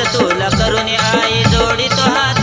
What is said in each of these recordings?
तुला करून आई जोडी तो हात.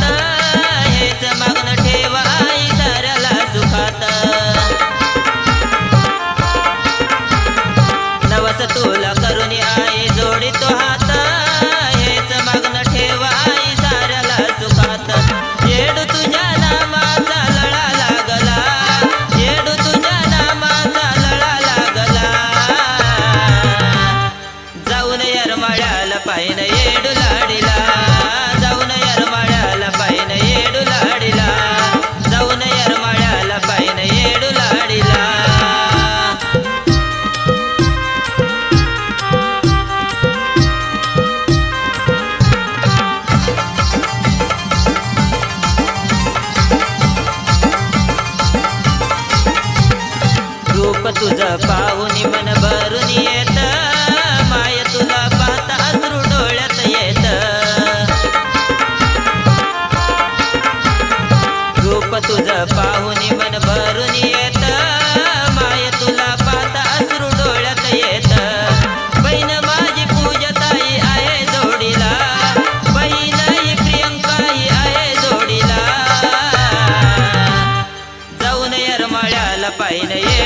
पाहुनी मन भरून येत. माय तुला पाहता अश्रू डोळ्यात येत. रूप तुझं पाहुनी मन भरून येत. माय तुला पाहता अश्रू डोळ्यात येत. बहीण माझी पूजताई आहे जोडीला. बहीण ही आहे जोडीला. जाऊन येरमाळ्याला पाहिन येडू